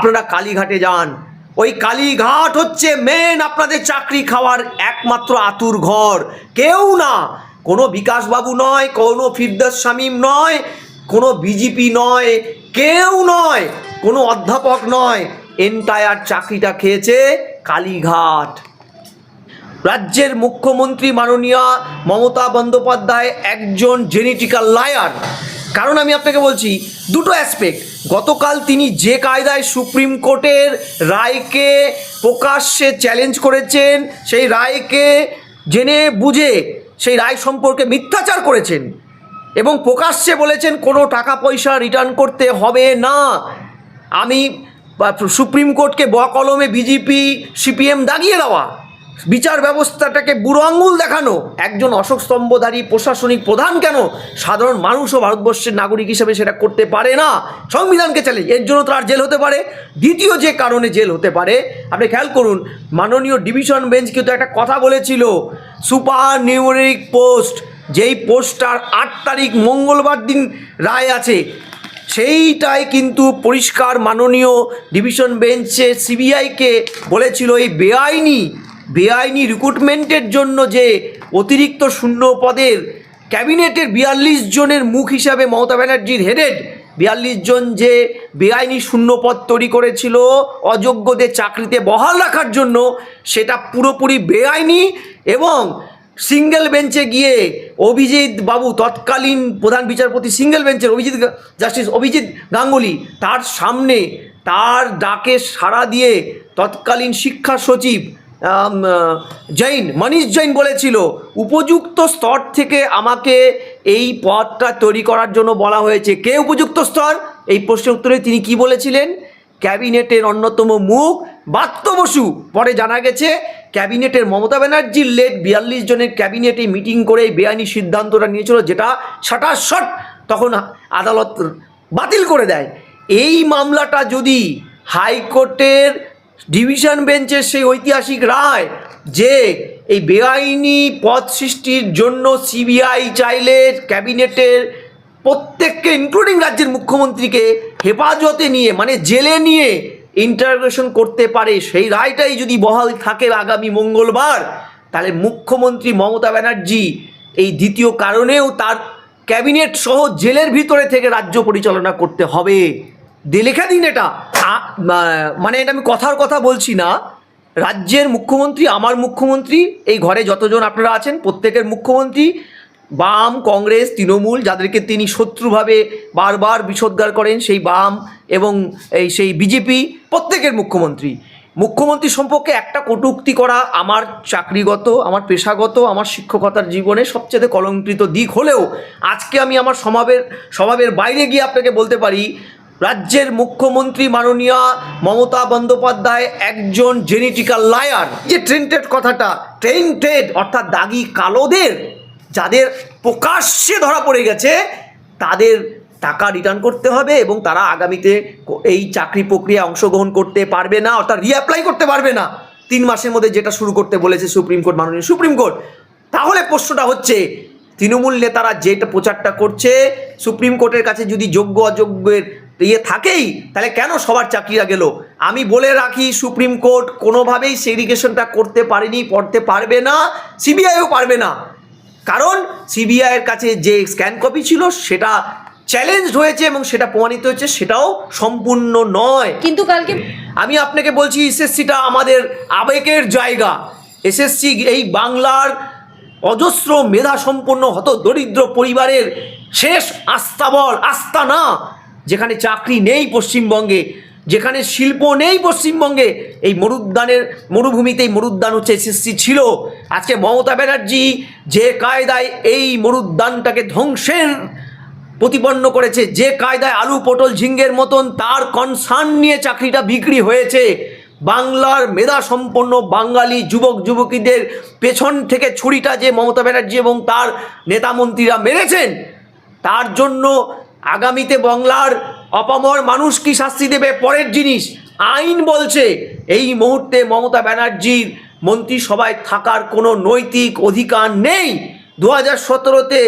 আপনারা কালীঘাটে যান। ওই কালীঘাট হচ্ছে মেন আপনাদের চাকরি খাওয়ার একমাত্র আতুর ঘর। কেউ না। কোনো বিকাশবাবু নয়, কোনো ফিরদাস শামীম নয়, কোনো বিজেপি নয়, কেউ নয়, কোনো অধ্যাপক নয়। এন্টায়ার চাকরিটা খেয়েছে কালীঘাট। রাজ্যের মুখ্যমন্ত্রী মাননীয় মমতা বন্দ্যোপাধ্যায় একজন জেনেটিক্যাল লায়ার কারণ আমি আপনাকে বলছি, দুটো অ্যাসপেক্ট গতকাল তিনি যে কায়দায় সুপ্রিম কোর্টের রায়কে প্রকাশ্যে চ্যালেঞ্জ করেছেন, সেই রায়কে জেনে বুঝে সেই রায় সম্পর্কে মিথ্যাচার করেছেন এবং প্রকাশ্যে বলেছেন, কোনো টাকা পয়সা রিটার্ন করতে হবে না। আমি সুপ্রিম কোর্টকে বকলমে বিজেপি, সিপিএম দাগিয়ে দেওয়া। বিচার ব্যবস্থাটাকে বুড়ো আঙ্গুল দেখানো, একজন অশোক স্তম্ভধারী প্রশাসনিক প্রধান কেন? সাধারণ মানুষও ভারতবর্ষের নাগরিক হিসেবে সেটা করতে পারে না। সংবিধানকে চ্যালেঞ্জ এর জন্য তার জেল হতে পারে। দ্বিতীয় যে কারণে জেল হতে পারে, আপনি খেয়াল করুন, মাননীয় ডিভিশন বেঞ্চ কিন্তু একটা কথা বলেছিল, সুপার নিউমেরিক পোস্ট, যেই পোস্টটার আট তারিখ মঙ্গলবার দিন রায় আছে, সেইটাই কিন্তু পরিষ্কার মাননীয় ডিভিশন বেঞ্চে সিবিআইকে বলেছিল, এই বেআইনি বেআইনি রিক্রুটমেন্টের জন্য যে অতিরিক্ত শূন্য পদের ক্যাবিনেটের বিয়াল্লিশ জনের মুখ হিসাবে মমতা ব্যানার্জির হেডেড বিয়াল্লিশ জন যে বেআইনি শূন্যপদ তৈরি করেছিল, অযোগ্যদের চাকরিতে বহাল রাখার জন্য সেটা পুরোপুরি বেআইনি এবং সিঙ্গেল বেঞ্চে গিয়ে অভিজিৎ বাবু, তৎকালীন প্রধান বিচারপতি সিঙ্গেল বেঞ্চের অভিজিৎ জাস্টিস অভিজিৎ গাঙ্গুলি তার সামনে তার ডাকে সাড়া দিয়ে তৎকালীন শিক্ষা সচিব জৈন, মনীষ জৈন বলেছিল, উপযুক্ত স্তর থেকে আমাকে এই পদটা তৈরি করার জন্য বলা হয়েছে। কে উপযুক্ত স্তর? এই প্রশ্নের উত্তরে তিনি কি বলেছিলেন? ক্যাবিনেটের অন্যতম মুখ বাত্য বসু। পরে জানা গেছে, ক্যাবিনেটের মমতা ব্যানার্জির লেট বিয়াল্লিশ জনের ক্যাবিনেটে মিটিং করে বেআইনি সিদ্ধান্তটা নিয়েছিল, যেটা শট তখন আদালত বাতিল করে দেয়। এই মামলাটা যদি হাইকোর্টের ডিভিশন বেঞ্চের সেই ঐতিহাসিক রায় যে এই বেআইনি পদ সৃষ্টির জন্য সিবিআই চাইলে ক্যাবিনেটের প্রত্যেককে ইনক্লুডিং রাজ্যের মুখ্যমন্ত্রীকে, হেফাজতে নিয়ে মানে জেলে নিয়ে ইন্টারগ্রেশন করতে পারে। সেই রায়টাই যদি বহাল থাকে আগামী মঙ্গলবার, তাহলে মুখ্যমন্ত্রী মমতা ব্যানার্জি এই দ্বিতীয় কারণেও তার ক্যাবিনেট সহ জেলের ভিতরে থেকে রাজ্য পরিচালনা করতে হবে। দে লেখা দিন এটা। মানে এটা আমি কথার কথা বলছি না। রাজ্যের মুখ্যমন্ত্রী, আমার মুখ্যমন্ত্রী, এই ঘরে যতজন আপনারা আছেন, প্রত্যেকের মুখ্যমন্ত্রী, বাম, কংগ্রেস, তৃণমূল, যাদেরকে তিনি শত্রুভাবে বারবার বিষোদ্গার করেন, সেই বাম এবং এই সেই বিজেপি, প্রত্যেকের মুখ্যমন্ত্রী। মুখ্যমন্ত্রী সম্পর্কে একটা কটূক্তি করা আমার চাকরিগত, আমার পেশাগত, আমার শিক্ষকতার জীবনে সবচেয়ে কলঙ্কিত দিক হলেও, আজকে আমি আমার সমাবের স্বভাবের বাইরে গিয়ে আপনাকে বলতে পারি রাজ্যের মুখ্যমন্ত্রী মাননীয় মমতা বন্দ্যোপাধ্যায় একজন জেনেটিক্যাল লায়ার। যে ট্রেন্টেড কথাটা, ট্রেন্টেড অর্থাৎ দাগি কালোদের, যাদের প্রকাশ্যে ধরা পড়ে গেছে, তাদের টাকা রিটার্ন করতে হবে এবং তারা আগামীতে এই চাকরি প্রক্রিয়া অংশগ্রহণ করতে পারবে না, অর্থাৎ রিঅ্যাপ্লাই করতে পারবে না। তিন মাসের মধ্যে যেটা শুরু করতে বলেছে সুপ্রিম কোর্ট, মাননীয় সুপ্রিম কোর্ট। তাহলে প্রশ্নটা হচ্ছে, তৃণমূল নেতারা যেটা প্রচারটা করছে, সুপ্রিম কোর্টের কাছে যদি যোগ্য অযোগ্যের ইয়ে থাকেই। তাহলে কেন সবার চাকরিরা গেল? আমি বলে রাখি সুপ্রিম কোর্ট কোনোভাবেই সেগ্রিগেশনটা করতে পারেনি পড়তে পারবে না সিবিআইও পারবে না। কারণ সিবিআইয়ের কাছে যে স্ক্যান কপি ছিল সেটা চ্যালেঞ্জ হয়েছে এবং সেটা প্রমাণিত হয়েছে সেটাও সম্পূর্ণ নয়। কিন্তু কালকে আমি আপনাকে বলছি এসএসসিটা আমাদের আবেগের জায়গা। এসএসসি এই বাংলার অজস্র মেধা সম্পন্ন হত দরিদ্র পরিবারের শেষ আস্তাবল আস্থা না। যেখানে চাকরি নেই পশ্চিমবঙ্গে, যেখানে শিল্প নেই পশ্চিমবঙ্গে, এই মরুদ্যানের, মরুভূমিতে এই মরুদ্যান হচ্ছে এসএসসি ছিল। আজকে মমতা ব্যানার্জি যে কায়দায় এই মরুদ্যানটাকে ধ্বংসের প্রতিপন্ন করেছে, যে কায়দায় আলু পটল ঝিঙ্গের মতন তার কনসার্ন নিয়ে চাকরিটা বিক্রি হয়েছে, বাংলার মেধা সম্পন্ন বাঙালি যুবক যুবতীদের পেছন থেকে ছুরিটা যে মমতা ব্যানার্জি এবং তার নেতা মন্ত্রীরা মেরেছেন, তার জন্য আগামীতে বাংলার অপামর মানুষ কি শাস্তি দেবে? পরের জিনিস, আইন বলছে এই মুহূর্তে মমতা ব্যানার্জির মন্ত্রিসভায় থাকার কোনো নৈতিক অধিকার নেই। দু হাজার সতেরোতে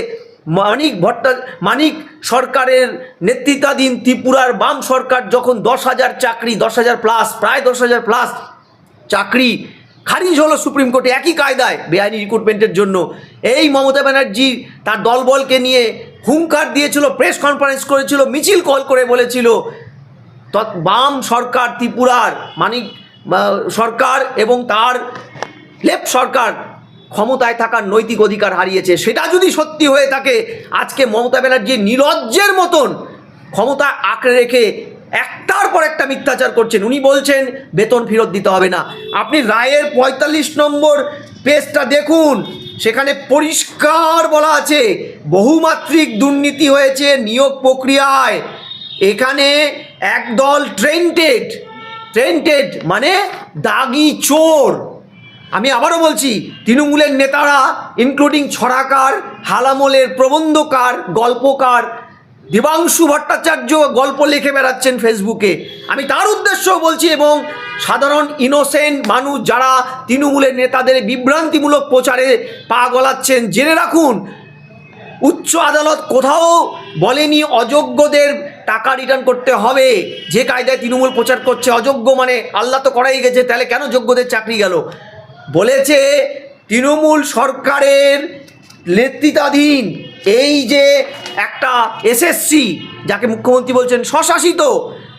মানিক ভট্টা, মানিক সরকারের নেতৃত্বাধীন ত্রিপুরার বাম সরকার যখন দশ হাজার চাকরি, দশ হাজার প্লাস প্রায় দশ হাজার প্লাস চাকরি খারিজ হলো সুপ্রিম কোর্টে একই কায়দায়, বেআইনি রিক্রুটমেন্টের জন্য। এই মমতা ব্যানার্জি তার দলবলকে নিয়ে হুঙ্কার দিয়েছিল প্রেস কনফারেন্স করেছিল, মিছিল কল করে বলেছিল বাম সরকার ত্রিপুরার মানিক সরকার এবং তার লেফট সরকার ক্ষমতায় থাকার নৈতিক অধিকার হারিয়েছে। সেটা যদি সত্যি হয়ে থাকে, আজকে মমতা ব্যানার্জি নিরজ্জের মতন ক্ষমতা আঁকড়ে রেখে একটার পর একটা মিথ্যাচার করছেন। উনি বলছেন, বেতন ফেরত দিতে হবে না। আপনি রায়ের পঁয়তাল্লিশ নম্বর পেজটা দেখুন। সেখানে পরিষ্কার বলা আছে, বহুমাত্রিক দুর্নীতি হয়েছে নিয়োগ প্রক্রিয়ায়। এখানে একদল ট্রেন্টেড ট্রেন্টেড মানে দাগি চোর। আমি আবারও বলছি, তৃণমূলের নেতারা ইনক্লুডিং ছড়াকার, হালামলের প্রবন্ধকার, গল্পকার দেবাংশু ভট্টাচার্য গল্প লিখে বেড়াচ্ছেন ফেসবুকে। আমি তার উদ্দেশ্য বলছি এবং সাধারণ ইনোসেন্ট মানুষ যারা তৃণমূলের নেতাদের বিভ্রান্তিমূলক প্রচারে পা গলাচ্ছেন, জেনে রাখুন, উচ্চ আদালত কোথাও বলেনি অযোগ্যদের টাকা রিটার্ন করতে হবে। যে কায়দায় তৃণমূল প্রচার করছে, অযোগ্য মানে আল্লাহ তো করাই গেছে, তাহলে কেন যোগ্যদের চাকরি গেল? বলেছে, তৃণমূল সরকারের নেতৃত্বাধীন এই যে একটা এসএসসি যাকে মুখ্যমন্ত্রী বলছেন স্বশাসিত,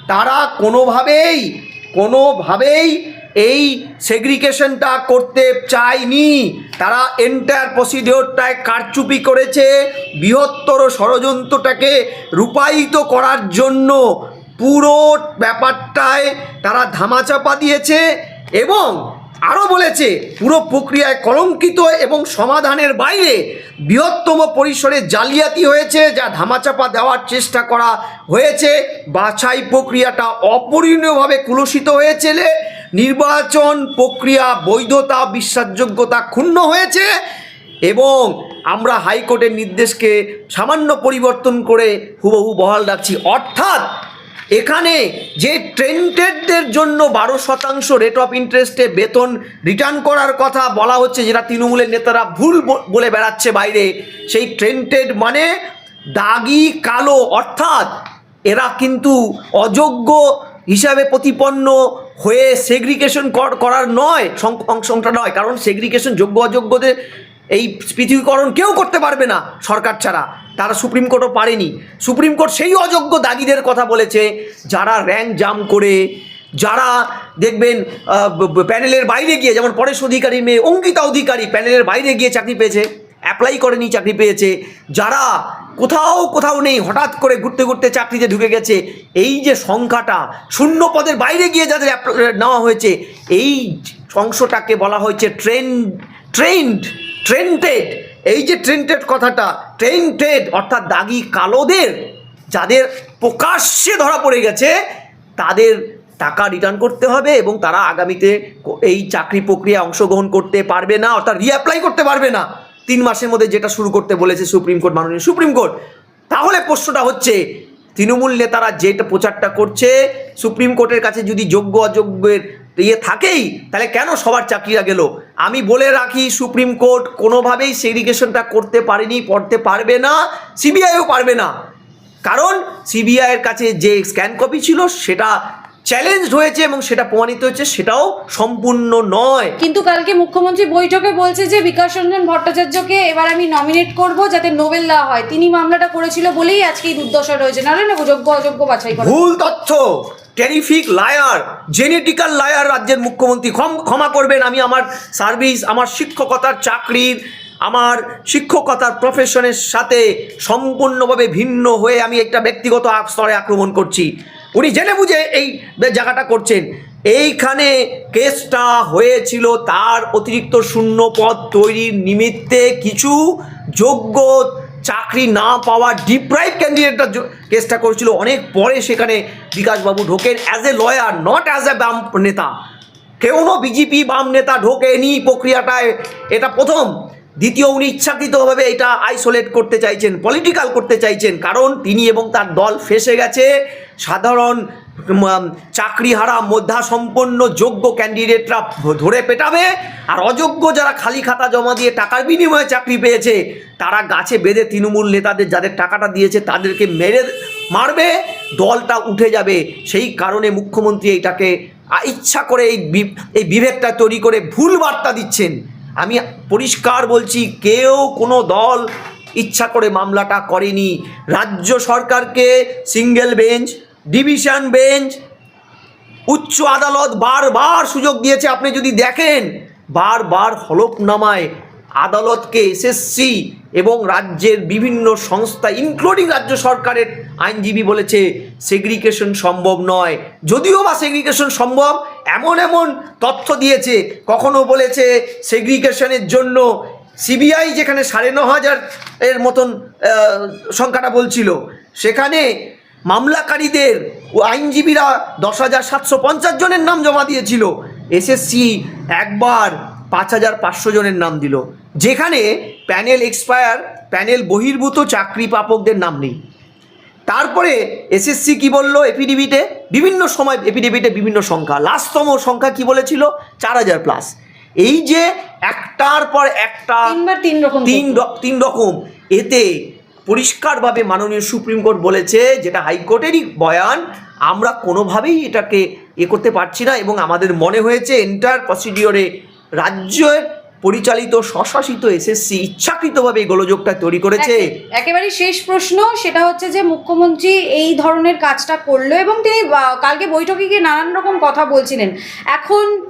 তারা কোনোভাবেই কোনোভাবেই এই সেগ্রিগেশনটা করতে চায়নি। তারা এন্টায়ার প্রসিডিওরটায় কারচুপি করেছে, বৃহত্তর ষড়যন্ত্রটাকে রূপায়িত করার জন্য। পুরো ব্যাপারটায় তারা ধামাচাপা দিয়েছে এবং আরও বলেছে, পুরো প্রক্রিয়ায় কলঙ্কিত এবং সমাধানের বাইরে বৃহত্তম পরিসরে জালিয়াতি হয়েছে যা ধামাচাপা দেওয়ার চেষ্টা করা হয়েছে। বাছাই প্রক্রিয়াটা অপরিণীয়ভাবে কুলসিত হয়েছিল নির্বাচন প্রক্রিয়া বৈধতা, বিশ্বাসযোগ্যতা ক্ষুণ্ণ হয়েছে এবং আমরা হাইকোর্টের নির্দেশকে সামান্য পরিবর্তন করে হুবহু বহাল রাখছি। অর্থাৎ এখানে যে ট্রেন্টেডদের জন্য বারো শতাংশ রেট অফ ইন্টারেস্টে বেতন রিটার্ন করার কথা বলা হচ্ছে, যেটা তৃণমূলের নেতারা ভুল বলে বেড়াচ্ছে বাইরে, সেই ট্রেন্টেড মানে দাগি কালো, অর্থাৎ এরা কিন্তু অযোগ্য হিসাবে প্রতিপন্ন হয়ে সেগ্রিগেশন করার নয় অংশটা নয়, কারণ সেগ্রিগেশন যোগ্য অযোগ্যদের এই পৃথিবীকরণ কেউ করতে পারবে না সরকার ছাড়া। তারা সুপ্রিম কোর্টও পারেনি। সুপ্রিম কোর্ট সেই অযোগ্য দাগিদের কথা বলেছে, যারা র্যাঙ্ক জাম করে, যারা দেখবেন প্যানেলের বাইরে গিয়ে, যেমন পরেশ অধিকারী মেয়ে অঙ্কিতা অধিকারী প্যানেলের বাইরে গিয়ে চাকরি পেয়েছে অ্যাপ্লাই করেনি, চাকরি পেয়েছে, যারা কোথাও কোথাও নেই, হঠাৎ করে ঘুরতে ঘুরতে চাকরিতে ঢুকে গেছে, এই যে সংখ্যাটা, শূন্য পদের বাইরে গিয়ে যাদের নেওয়া হয়েছে, এই অংশটাকে বলা হয়েছে ট্রেন, ট্রেন্ড, ট্রেন্টেড এই যে ট্রেন্টেড কথাটা ট্রেন্টেড অর্থাৎ দাগি কালোদের, যাদের প্রকাশ্যে ধরা পড়ে গেছে, তাদের টাকা রিটার্ন করতে হবে এবং তারা আগামীতে এই চাকরি প্রক্রিয়া অংশগ্রহণ করতে পারবে না, অর্থাৎ রিঅ্যাপ্লাই করতে পারবে না। তিন মাসের মধ্যে যেটা শুরু করতে বলেছে সুপ্রিম কোর্ট, মাননীয় সুপ্রিম কোর্ট। তাহলে প্রশ্নটা হচ্ছে, তৃণমূল নেতারা যেটা প্রচারটা করছে, সুপ্রিম কোর্টের কাছে যদি যোগ্য অযোগ্যের ইয়ে থাকেই, তাহলে কেন সবার চাকরিরা গেল? আমি বলে রাখি সুপ্রিম কোর্ট কোনোভাবেই সেগ্রিগেশনটা করতে পারেনি পড়তে পারবে না সিবিআইও পারবে না। কারণ সিবিআইয়ের কাছে যে স্ক্যান কপি ছিল সেটা চ্যালেঞ্জ হয়েছে এবং সেটা প্রমাণিত হয়েছে সেটাও সম্পূর্ণ নয়। কিন্তু কালকে মুখ্যমন্ত্রী বৈঠকে বলছে যে বিকাশ রঞ্জন ভট্টাচার্যকে এবার আমি নমিনেট করব যাতে নোবেল দেওয়া হয়। তিনি মামলাটা করেছিল বলেই আজকে এই দুর্দশা রয়েছে। না যোগ্য অযোগ্য বাছাই ভুল তথ্য! টেরিফিক লায়ার জেনেটিক্যাল লায়ার রাজ্যের মুখ্যমন্ত্রী। ক্ষম- করবেন, আমি আমার সার্ভিস আমার শিক্ষকতার চাকরির আমার শিক্ষকতার প্রফেশনের সাথে সম্পূর্ণভাবে ভিন্ন হয়ে আমি একটা ব্যক্তিগত স্তরে আক্রমণ করছি। উনি জেনে বুঝে এই জায়গাটা করছেন। এইখানে কেসটা হয়েছিল তার অতিরিক্ত শূন্য পদ তৈরির নিমিত্তে কিছু যোগ্য চাকরি না পাওয়া ডিপ্রাইভ ক্যান্ডিডেটটা কেসটা করেছিল। অনেক পরে সেখানে বিকাশবাবু ঢোকেন as a lawyer not as a বাম নেতা। কেউনো বিজেপি বাম নেতা ঢোকেনি প্রক্রিয়াটায়, এটা প্রথম। দ্বিতীয় উনি ইচ্ছাকৃতভাবে এটা আইসোলেট করতে চাইছেন পলিটিক্যাল করতে চাইছেন, কারণ তিনি এবং তার দল ফেসে গেছে। সাধারণ চাকরিহারা মধ্যা সম্পন্ন যোগ্য ক্যান্ডিডেটরা ধরে পেটাবে। আর অযোগ্য যারা খালি খাতা জমা দিয়ে টাকার বিনিময়ে চাকরি পেয়েছে, তারা গাছে বেঁধে তৃণমূল নেতাদের, যাদের টাকাটা দিয়েছে, তাদেরকে মেরে মারবে, দলটা উঠে যাবে। সেই কারণে মুখ্যমন্ত্রী এইটাকে ইচ্ছা করে এই এই বিভেদটা তৈরি করে ভুল বার্তা দিচ্ছেন। আমি পরিষ্কার বলছি, কেউ কোনো দল ইচ্ছা করে মামলাটা করেনি। রাজ্য সরকারকে সিঙ্গেল বেঞ্চ, ডিভিশন বেঞ্চ, উচ্চ আদালত বারবার সুযোগ দিয়েছে। আপনি যদি দেখেন, বারবার হলফনামায় আদালতকে এসএসসি এবং রাজ্যের বিভিন্ন সংস্থা ইনক্লুডিং রাজ্য সরকারের আইনজীবী বলেছে সেগ্রিগেশন সম্ভব নয়। যদিও বা সেগ্রিগেশন সম্ভব, এমন এমন তথ্য দিয়েছে, কখনো বলেছে সেগ্রিগেশনের জন্য সিবিআই যেখানে সাড়ে ন হাজার এর মতন সংখ্যাটা বলছিল, সেখানে মামলাকারীদের আইনজীবীরা দশ হাজার সাতশো পঞ্চাশ জনের নাম জমা দিয়েছিল। এসএসসি একবার পাঁচ হাজার পাঁচশো জনের নাম দিল। যেখানে প্যানেল এক্সপায়ার প্যানেল বহির্ভূত চাকরি প্রাপকদের নাম নেই। তারপরে এসএসসি কি বলল এপিডিবিটে বিভিন্ন সময় এপিডিবিটে বিভিন্ন সংখ্যা। লাস্টতম সংখ্যা কি বলেছিল? চার হাজার প্লাস। এই যে একটার পর একটা তিন রকম তিন তিন রকম। এতে পরিষ্কারভাবে মাননীয় সুপ্রিম কোর্ট বলেছে যেটা হাইকোর্টেরই বয়ান আমরা কোনোভাবেই এটাকে এ করতে পারছি না এবং আমাদের মনে হয়েছে এন্টার প্রসিডিওরে রাজ্যের পরিচালিত স্বশাসিত এসএসসি ইচ্ছাকৃতভাবে এই গোলযোগটা তৈরি করেছে। একে- একেবারে শেষ প্রশ্ন সেটা হচ্ছে যে মুখ্যমন্ত্রী এই ধরনের কাজটা করল এবং তিনি কালকে বৈঠকে গিয়ে নানান রকম কথা বলছিলেন। এখন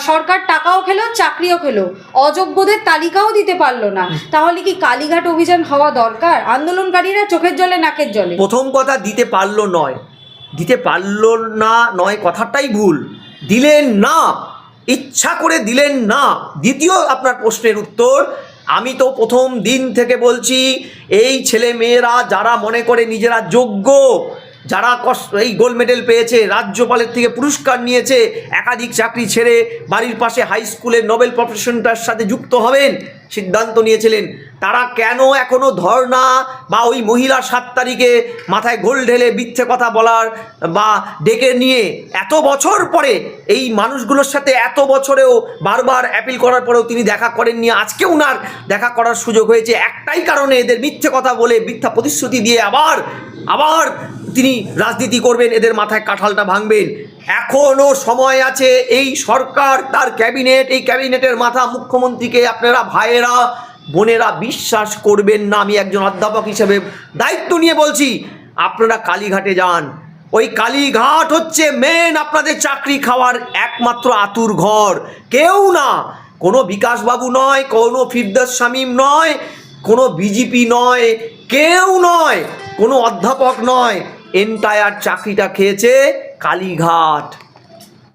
সরকার টাকাও খেলো চাকরিও খেলো। অযোগ্যদের তালিকাও দিতে পারল না। তাহলে কি কালীঘাট অভিযান হওয়া দরকার? আন্দোলনকারীরা চোখের জলে নাকের জলে। প্রথম কথা দিতে পারল নয়। দিতে পারল না নয় কথাটাই ভুল। দিলেন না। ইচ্ছা করে দিলেন না। দ্বিতীয় আপনার প্রশ্নের উত্তর, আমি তো প্রথম দিন থেকে বলছি, এই ছেলে মেয়েরা যারা মনে করে নিজেরা যোগ্য যারা কষ্ট এই গোল্ড মেডেল পেয়েছে, রাজ্যপালের থেকে পুরস্কার নিয়েছে, একাধিক চাকরি ছেড়ে বাড়ির পাশে হাই স্কুলের নোবেল প্রফেশনটার সাথে যুক্ত হবেন, সিদ্ধান্ত নিয়েছিলেন। তারা কেন এখনও ধর্না বা ওই মহিলা সাত তারিখে মাথায় গোল ঢেলে মিথ্যে কথা বলার বা ডেকে নিয়ে এত বছর পরে এই মানুষগুলোর সাথে এত বছরেও বারবার অ্যাপিল করার পরেও তিনি দেখা করেননি আজকে উনার দেখা করার সুযোগ হয়েছে। একটাই কারণে এদের মিথ্যে কথা বলে মিথ্যা প্রতিশ্রুতি দিয়ে আবার আবার তিনি রাজনীতি করবেন, এদের মাথায় কাঁঠালটা ভাঙবেন। এখনও সময় আছে, এই সরকার তার ক্যাবিনেট, এই ক্যাবিনেটের মাথা মুখ্যমন্ত্রীকে আপনারা ভাইয়েরা, বোনেরা বিশ্বাস করবেন না, আমি একজন অধ্যাপক হিসেবে দায়িত্ব নিয়ে বলছি, আপনারা কালীঘাটে যান। ওই কালীঘাট হচ্ছে মেন আপনাদের চাকরি খাওয়ার একমাত্র আতুর ঘর। কেউ না, কোনো বিকাশবাবু নয়, কোনো ফিরদাস শামীম নয়, কোনো বিজেপি নয়, কেউ নয়, কোনো অধ্যাপক নয়। এন্টায়ার চাকরিটা খেয়েছে কালীঘাট।